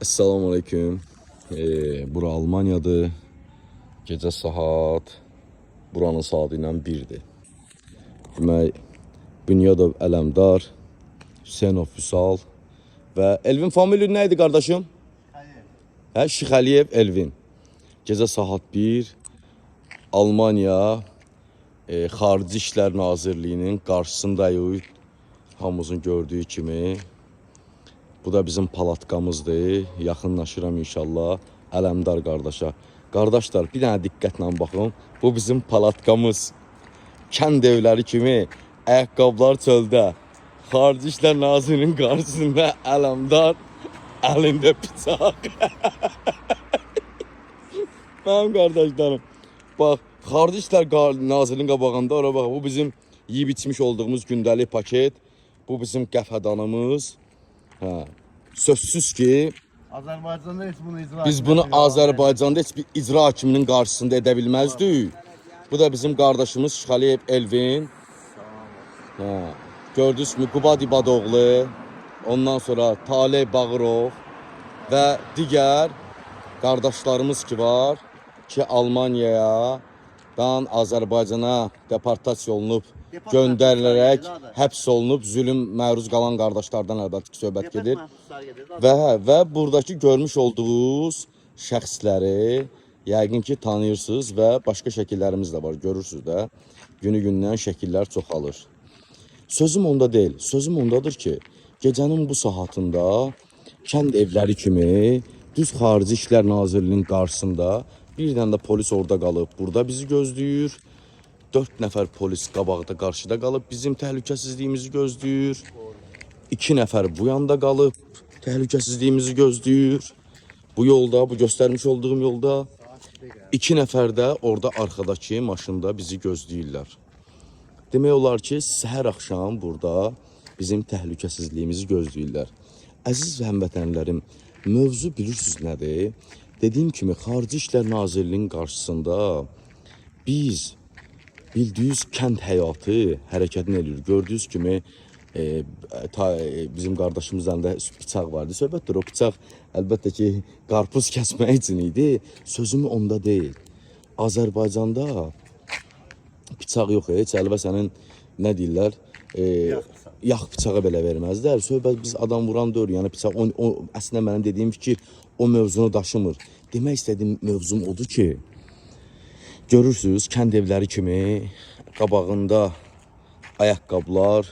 Esselamu Aleyküm. Ee, bura Almanya'dır. Gecə saat buranın saatı ilə 1-dir. Demək, Bünyadov Ələmdar, Hüseynov Füsal və Elvin familya nə idi qardaşım? Hə, Şixəliyev Elvin. Gecə saat 1 Almanya e, Xarici İşlər Nazirliyinin qarşısındayıq. Hamımızın gördüyü kimi. Bu da bizim palatkamızdır. Yaxınlaşıram inşallah. Ələmdar qardaşa. Qardaşlar, bir dənə diqqətlə baxın. Bu bizim palatkamız. Kənd evləri kimi ayaqqabılar çöldə. Xarici İşlər Nazirinin qarşısında Ələmdar əlində bıçaq. Mənim qardaşlarım. Bax, Xarici İşlər Nazirinin qabağında ora bu bizim yeyib içmiş olduğumuz gündəlik paket. Bu bizim qəfədanımız. Hə. Sözsüz ki, Azerbaycan'da hiç bunu icra biz bunu. Azərbaycanda heç bir icra hakiminin qarşısında edə bilməzdik. Bu da bizim qardaşımız Şixaliyev Elvin. Hə. Gördünüz mü Qubad İbadoğlu, ondan sonra Taleh Bağırov və digər qardaşlarımız ki var ki Almaniyaya dan Azərbaycana deportasiya olunub göndərilərək həbs olunub zülm məruz qalan qardaşlardan əlbəttə ki söhbət gedir. Və və buradakı görmüş olduğunuz şəxsləri yəqin ki tanıyırsınız və başqa şəkillərimiz də var, görürsüz də. Günü-gündən şəkillər çoxalır. Sözüm onda deyil. Sözüm ondadır ki, gecənin bu saatında kənd evləri kimi düz Xarici İşlər Nazirliyinin qarşısında bir dənə də polis orada qalıb, burada bizi gözləyir. 4 nəfər polis qabaqda, qarşıda qalıb bizim təhlükəsizliyimizi gözləyir. 2 nəfər bu yanda qalıb təhlükəsizliyimizi gözləyir. Bu yolda, bu göstərmiş olduğum yolda 2 nəfər də orada arxadakı maşında bizi gözləyirlər. Demək olar ki, səhər axşam burada bizim təhlükəsizliyimizi gözləyirlər. Əziz və həmvətənlərim, mövzu bilirsiniz nədir? Dediyim kimi, Xarici İşlər Nazirliyinin qarşısında biz bildiyiniz kənd həyatı hərəkətini eləyir. Gördüyünüz kimi e, ta, e, bizim qardaşımızın əlində bıçaq vardı. Söhbətdir o bıçaq əlbəttə ki, qarpız kəsmək üçün idi. Sözüm onda deyil. Azərbaycanda bıçaq yox heç. Əlbə sənin nə deyirlər? E, Yağ bıçağı. yağ bıçağı belə verməzlər. Söhbət biz adam vuran deyil. Yəni bıçaq o, o əslində mənim dediyim fikir o mövzunu daşımır. Demək istədiyim mövzum odur ki, görürsüz kənd evləri kimi qabağında ayaqqabılar,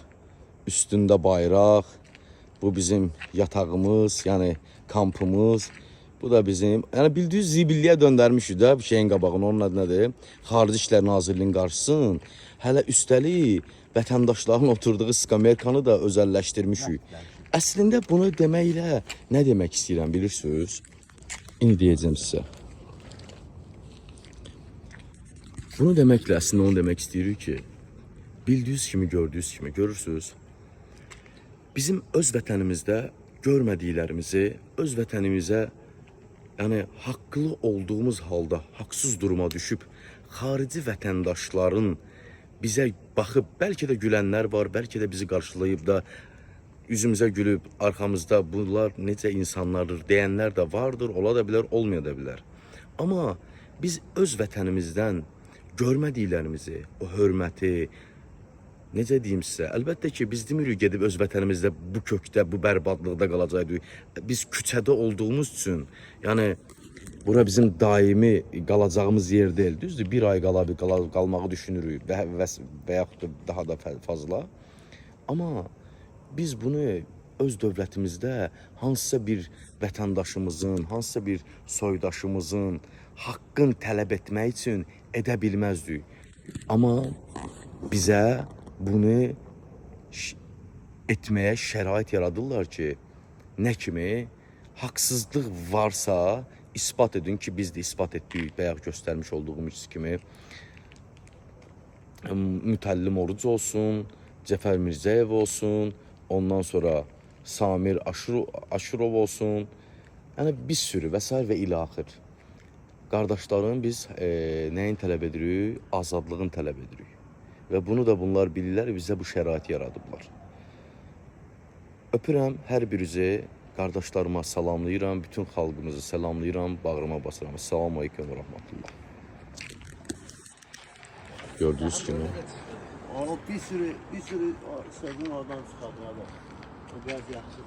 üstündə bayraq. Bu bizim yatağımız, yəni kampımız. Bu da bizim, yəni bildiyiniz zibilliyə döndərmişik də bu şeyin qabağını. Onun adı nədir? Xarici İşlər Nazirliyinin qarşısın. Hələ üstəlik vətəndaşların oturduğu skamerkanı da özəlləşdirmişik. Əslində bunu deməklə nə demək istəyirəm bilirsiniz? İndi deyəcəm sizə. Bunu deməklə əslində onu demək istəyirik ki, bildiyiniz kimi, gördüyünüz kimi, görürsüz. Bizim öz vətənimizdə görmədiklərimizi öz vətənimizə yəni haqqlı olduğumuz halda haqsız duruma düşüb xarici vətəndaşların bizə baxıb bəlkə də gülənlər var, bəlkə də bizi qarşılayıb da üzümüzə gülüb arxamızda bunlar necə insanlardır deyənlər də vardır, ola da bilər, biz öz vətənimizdən görmədiklərimizi, o hörməti, necə deyim sizə? Əlbəttə ki, biz demirik gedib öz vətənimizdə bu kökdə, bu bərbadlıqda qalacaqdıq. Biz küçədə olduğumuz üçün, yəni bura bizim daimi qalacağımız yer deyil. Düzdür? Bir ay qala qala qalmağı düşünürük və və, və yaxud da daha da fazla. Amma biz bunu öz dövlətimizdə hansısa bir vətəndaşımızın, hansısa bir soydaşımızın haqqın tələb etmək üçün edə bilməzdik. Amma bizə bunu etməyə şərait yaradırlar ki, nə kimi haqsızlıq varsa isbat edin ki, biz də isbat etdik, bayaq göstərmiş olduğumuz kimi. Mütəllim Oruc olsun, Cəfər Mirzəyev olsun, ondan sonra Samir Aşuru, Aşurov olsun. Yəni bir sürü və sair və ilə axır. Qardaşlarım biz e, nəyin tələb edirik? Azadlığın tələb edirik. Və bunu da bunlar bilirlər, bizə bu şəraiti yaradıblar. Öpürəm hər birinizi. Qardaşlarıma salamlayıram, bütün xalqımızı salamlayıram, bağrıma basıram. Assalamu alaykum və rahmetullah. Gördüyünüz kimi O bir sürü bir sürü sözün oradan çıkardı abi. O biraz yaxşı.